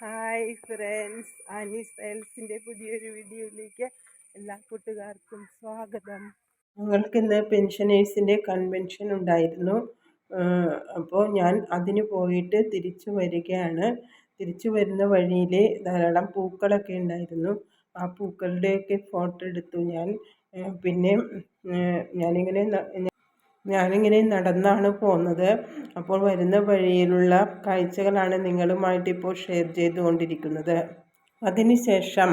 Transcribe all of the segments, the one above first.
Hi friends അനി സ്റ്റൈൽസിന്റെ പുതിയൊരു വീഡിയോയിലേക്ക് എല്ലാ കൂട്ടുകാർക്കും സ്വാഗതം. ഞങ്ങൾക്ക് ഇന്ന് പെൻഷനേഴ്സിന്റെ കൺവെൻഷൻ ഉണ്ടായിരുന്നു. അപ്പോൾ ഞാൻ അതിന് പോയിട്ട് തിരിച്ചു വരികയാണ്. തിരിച്ചു വരുന്ന വഴിയിൽ ധാരാളം പൂക്കളൊക്കെ ഉണ്ടായിരുന്നു. ആ പൂക്കളുടെയൊക്കെ ഫോട്ടോ എടുത്തു ഞാൻ. പിന്നെ ഞാനിങ്ങനെ ഞാനിങ്ങനെ നടന്നാണ് പോകുന്നത്. അപ്പോൾ വരുന്ന വഴിയിലുള്ള കാഴ്ചകളാണ് നിങ്ങളുമായിട്ട് ഇപ്പോൾ ഷെയർ ചെയ്തുകൊണ്ടിരിക്കുന്നത്. അതിനുശേഷം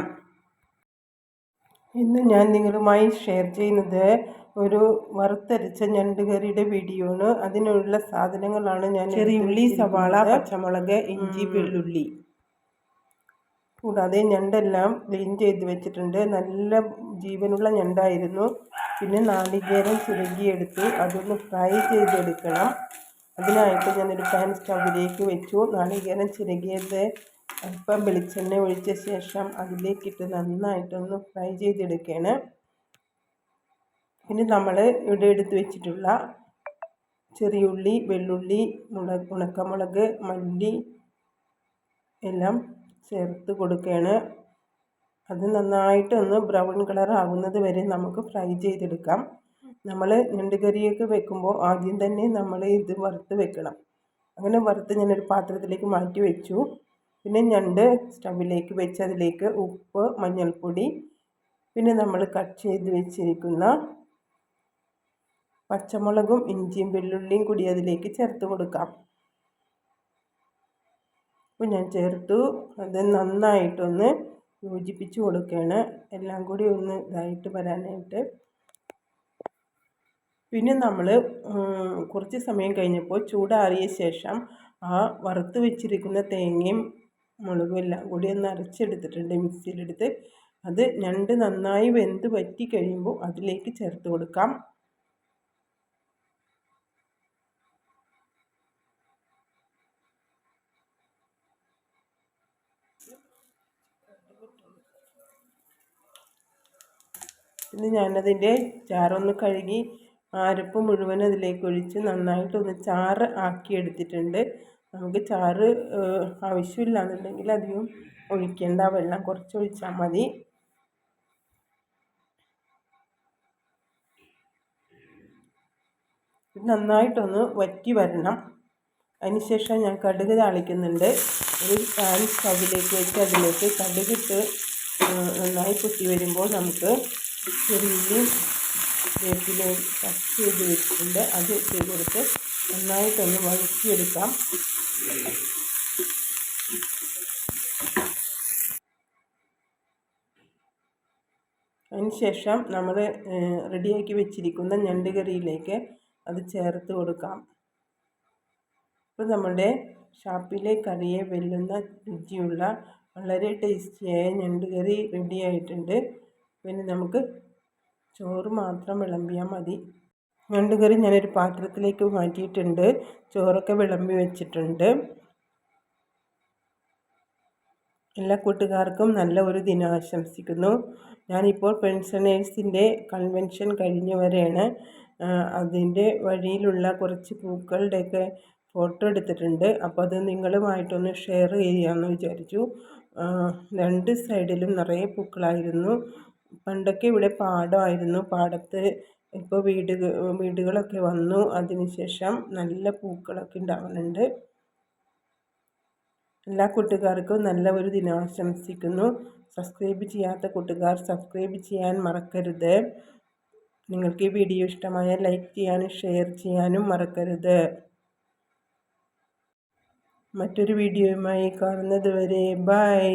ഇന്ന് ഞാൻ നിങ്ങളുമായി ഷെയർ ചെയ്യുന്നത് ഒരു വറുത്തരച്ച ഞണ്ടുകറിയുടെ വീഡിയോ ആണ്. അതിനുള്ള സാധനങ്ങളാണ് ഞാൻ ചെറിയ ഉള്ളി സവാള പച്ചമുളക് ഇഞ്ചി വെള്ളുള്ളി. കൂടാതെ ഞണ്ടെല്ലാം ക്ലീൻ ചെയ്ത് വെച്ചിട്ടുണ്ട്. നല്ല ജീവനുള്ള ഞണ്ടായിരുന്നു. പിന്നെ നാളികേരം ചിരകിയെടുത്ത് അതൊന്ന് ഫ്രൈ ചെയ്തെടുക്കണം. അതിനായിട്ട് ഞാനൊരു പാൻ സ്റ്റൗവിലേക്ക് വെച്ചു. നാളികേരം ചിരകിയത് അല്പം വെളിച്ചെണ്ണ ഒഴിച്ച ശേഷം അതിലേക്കിട്ട് നന്നായിട്ടൊന്ന് ഫ്രൈ ചെയ്തെടുക്കുകയാണ് പിന്നെ നമ്മൾ ഇവിടെ എടുത്ത് വെച്ചിട്ടുള്ള ചെറിയുള്ളി വെള്ളുള്ളി മുളക് ഉണക്കമുളക് മല്ലി എല്ലാം ചേർത്ത് കൊടുക്കുകയാണ് അത് നന്നായിട്ടൊന്ന് ബ്രൗൺ കളർ ആകുന്നത് വരെ നമുക്ക് ഫ്രൈ ചെയ്തെടുക്കാം. നമ്മൾ ഞണ്ട് കറിയൊക്കെ വെക്കുമ്പോൾ ആദ്യം തന്നെ നമ്മൾ ഇത് വറുത്ത് വെക്കണം. അങ്ങനെ വറുത്ത് ഞാനൊരു പാത്രത്തിലേക്ക് മാറ്റി വെച്ചു. പിന്നെ ഞണ്ട് സ്റ്റവിലേക്ക് വെച്ച് അതിലേക്ക് ഉപ്പ് മഞ്ഞൾപ്പൊടി പിന്നെ നമ്മൾ കട്ട് ചെയ്ത് വെച്ചിരിക്കുന്ന പച്ചമുളകും ഇഞ്ചിയും വെള്ളുള്ളിയും കൂടി അതിലേക്ക് ചേർത്ത് കൊടുക്കാം. അപ്പോൾ ഞാൻ ചേർത്തു. അത് നന്നായിട്ടൊന്ന് യോജിപ്പിച്ച് കൊടുക്കുകയാണ്. എല്ലാം കൂടി ഒന്ന് ഇതായിട്ട് വരാനായിട്ട്. പിന്നെ നമ്മൾ കുറച്ച് സമയം കഴിഞ്ഞപ്പോൾ ചൂടാറിയ ശേഷം ആ വറുത്ത് വെച്ചിരിക്കുന്ന തേങ്ങയും മുളകും എല്ലാം കൂടി ഒന്ന് അരച്ചെടുത്തിട്ടുണ്ട് മിക്സിയിലെടുത്ത്. അത് ഞണ്ട് നന്നായി വെന്ത് വറ്റി കഴിയുമ്പോൾ അതിലേക്ക് ചേർത്ത് കൊടുക്കാം. പിന്നെ ഞാനതിന്റെ ചാറൊന്ന് കഴുകി ആരപ്പ് മുഴുവൻ അതിലേക്ക് ഒഴിച്ച് നന്നായിട്ടൊന്ന് ചാറ് ആക്കി എടുത്തിട്ടുണ്ട് നമുക്ക് ചാറ് ആവശ്യമില്ല എന്നുണ്ടെങ്കിൽ അധികം ഒഴിക്കേണ്ട. വെള്ളം കുറച്ച് ഒഴിച്ചാൽ മതി. നന്നായിട്ടൊന്ന് വറ്റി വരണം. അതിനുശേഷം ഞാൻ കടുക് താളിക്കുന്നുണ്ട്. ഒരു പാൻ സ്റ്റവിലേക്ക് വെച്ച് അതിലേക്ക് കടുകിട്ട് നന്നായി പൊട്ടി വരുമ്പോൾ നമുക്ക് ചെറിയുള്ളിയും വേപ്പിലയും കട്ട് ചെയ്ത് വെച്ചിട്ടുണ്ട്. അത് ഇട്ട് കൊടുത്ത് നന്നായിട്ടൊന്ന് വഴറ്റിയെടുക്കാം. അതിനുശേഷം നമ്മൾ റെഡിയാക്കി വെച്ചിരിക്കുന്ന ഞണ്ട് കറിയിലേക്ക് അത് ചേർത്ത് കൊടുക്കാം. ഇപ്പോൾ നമ്മുടെ ഷാപ്പിലെ കറിയെ വെല്ലുന്ന രുചിയുള്ള വളരെ ടേസ്റ്റിയായ ഞണ്ട് കറി റെഡി ആയിട്ടുണ്ട് പിന്നെ നമുക്ക് ചോറ് മാത്രം വിളമ്പിയാൽ മതി. ഞണ്ട് കറി ഞാനൊരു പാത്രത്തിലേക്ക് മാറ്റിയിട്ടുണ്ട്. ചോറൊക്കെ വിളമ്പി വെച്ചിട്ടുണ്ട്. എല്ലാ കൂട്ടുകാർക്കും നല്ല ഒരു ദിനം ആശംസിക്കുന്നു. ഞാനിപ്പോൾ പെൻഷനേഴ്സിന്റെ കൺവെൻഷൻ കഴിഞ്ഞവരെയാണ്. അതിന്റെ വഴിയിലുള്ള കുറച്ച് പൂക്കളുടെയൊക്കെ ഫോട്ടോ എടുത്തിട്ടുണ്ട്. അപ്പോൾ അത് നിങ്ങളുമായിട്ടൊന്ന് ഷെയർ ചെയ്യാമെന്ന് വിചാരിച്ചു. രണ്ട് സൈഡിലും നിറയെ പൂക്കളായിരുന്നു. പണ്ടൊക്കെ ഇവിടെ പാടമായിരുന്നു പാടത്ത് ഇപ്പോൾ വീട് വീടുകളൊക്കെ വന്നു. അതിനുശേഷം നല്ല പൂക്കളൊക്കെ ഉണ്ടാവുന്നുണ്ട് എല്ലാ കൂട്ടുകാർക്കും നല്ല ഒരു ദിനം ആശംസിക്കുന്നു. സബ്സ്ക്രൈബ് ചെയ്യാത്ത കൂട്ടുകാർ സബ്സ്ക്രൈബ് ചെയ്യാൻ മറക്കരുത്. നിങ്ങൾക്ക് ഈ വീഡിയോ ഇഷ്ടമായ ലൈക്ക് ചെയ്യാനും ഷെയർ ചെയ്യാനും മറക്കരുത്. മറ്റൊരു വീഡിയോയുമായി കാണുന്നത് വരെ ബൈ.